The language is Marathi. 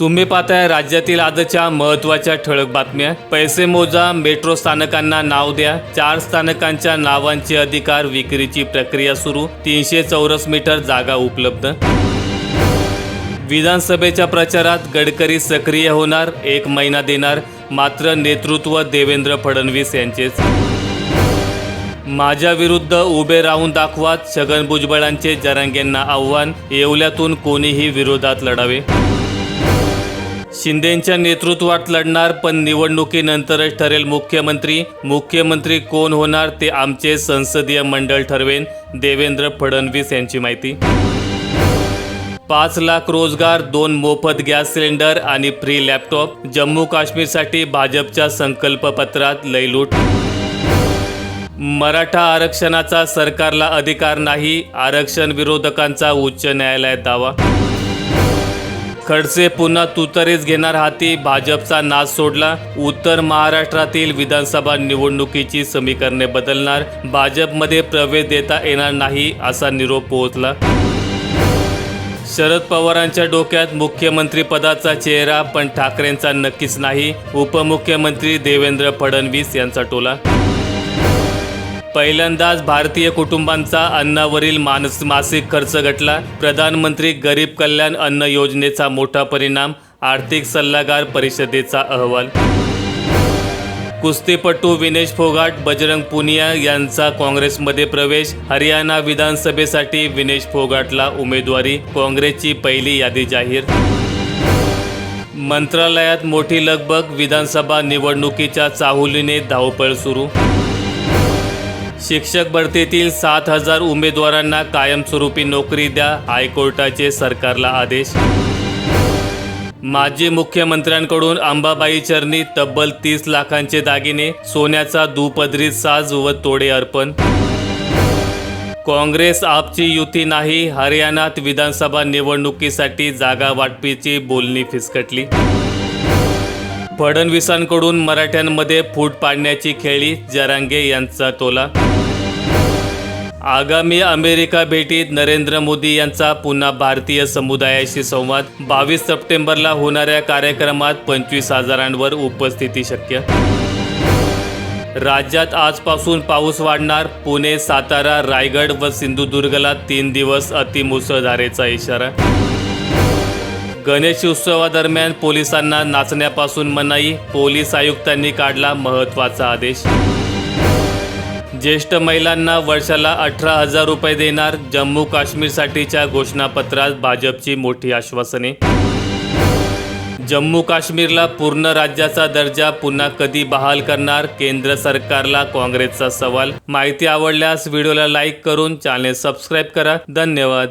तुम्ही पाहताय राज्यातील आजच्या महत्त्वाच्या ठळक बातम्या. पैसे मोजा मेट्रो स्थानकांना नाव द्या. चार स्थानकांच्या नावांचे अधिकार विक्रीची प्रक्रिया सुरू. तीनशे चौरस मीटर जागा उपलब्ध. विधानसभेच्या प्रचारात गडकरी सक्रिय होणार एक महिना देणार. मात्र नेतृत्व देवेंद्र फडणवीस यांचेच. माझ्या विरुद्ध उभे राहून दाखवात छगन भुजबळांचे जरांगेंना आव्हान. येवल्यातून कोणीही विरोधात लढावे. शिंदेंच्या नेतृत्वात लढणार पण निवडणुकीनंतरच ठरेल मुख्यमंत्री. मुख्यमंत्री कोण होणार ते आमचे संसदीय मंडळ ठरवेन देवेंद्र फडणवीस यांची माहिती. पाच लाख रोजगार दोन मोफत गॅस सिलेंडर आणि फ्री लॅपटॉप. जम्मू काश्मीरसाठी भाजपच्या संकल्पपत्रात लयलूट मराठा आरक्षणाचा सरकारला अधिकार नाही आरक्षण विरोधकांचा उच्च न्यायालयात दावा. खडसे पुन्हा तुतरीच घेणार हाती भाजपचा नाच सोडला. उत्तर महाराष्ट्रातील विधानसभा निवडणुकीची समीकरणे बदलणार. भाजपमध्ये प्रवेश देता येणार नाही असा निरोप पोहोचला. शरद पवारांच्या डोक्यात मुख्यमंत्री पदाचा चेहरा पण ठाकरेंचा नक्कीच नाही. उपमुख्यमंत्री देवेंद्र फडणवीस यांचा टोला. पहिल्यांदाच भारतीय कुटुंबांचा अन्नावरील मानस मासिक खर्च घटला. प्रधानमंत्री गरीब कल्याण अन्न योजनेचा मोठा परिणाम आर्थिक सल्लागार परिषदेचा अहवाल. कुस्तीपटू विनेश फोगाट बजरंग पुनिया यांचा काँग्रेसमध्ये प्रवेश. हरियाणा विधानसभेसाठी विनेश फोगाटला उमेदवारी काँग्रेसची पहिली यादी जाहीर. मंत्रालयात मोठी लगबग विधानसभा निवडणुकीच्या चाहुलीने धावपळ सुरू. शिक्षक भरतीतील सात हजार उमेदवारांना कायमस्वरूपी नोकरी द्या हायकोर्टाचे सरकारला आदेश. माजी मुख्यमंत्र्यांकडून अंबाबाई चरणी तब्बल तीस लाखांचे दागिने सोन्याचा दुपदरी साज व तोडे अर्पण. काँग्रेस आपची युती नाही हरियाणात विधानसभा निवडणुकीसाठी जागा वाटपीची बोलणी फिसकटली. फडणवीसांकडून मराठ्यांमध्ये फूट पाडण्याची खेळी जरांगे यांचा टोला. आगामी अमेरिका भेटीत नरेंद्र मोदी यांचा पुन्हा भारतीय समुदायाशी संवाद. बावीस सप्टेंबरला होणाऱ्या कार्यक्रमात पंचवीस हजारांवर उपस्थिती शक्य. राज्यात आजपासून पाऊस वाढणार. पुणे सातारा रायगड व सिंधुदुर्गला तीन दिवस अतिमुसळधारेचा इशारा. गणेश उत्सवादरम्यान पोलिसांना नाचण्यापासून मनाई. पोलीस आयुक्तांनी काढला महत्त्वाचा आदेश. ज्येष्ठ महिलांना वर्षाला अठरा हजार रुपये देणार जम्मू काश्मीरसाठीच्या घोषणापत्रात भाजपची मोठी आश्वासने. जम्मू काश्मीरला पूर्ण राज्याचा दर्जा पुन्हा कधी बहाल करणार केंद्र सरकारला काँग्रेसचा सवाल? माहिती आवडल्यास व्हिडिओला लाईक करून चॅनेल सबस्क्राईब करा. धन्यवाद.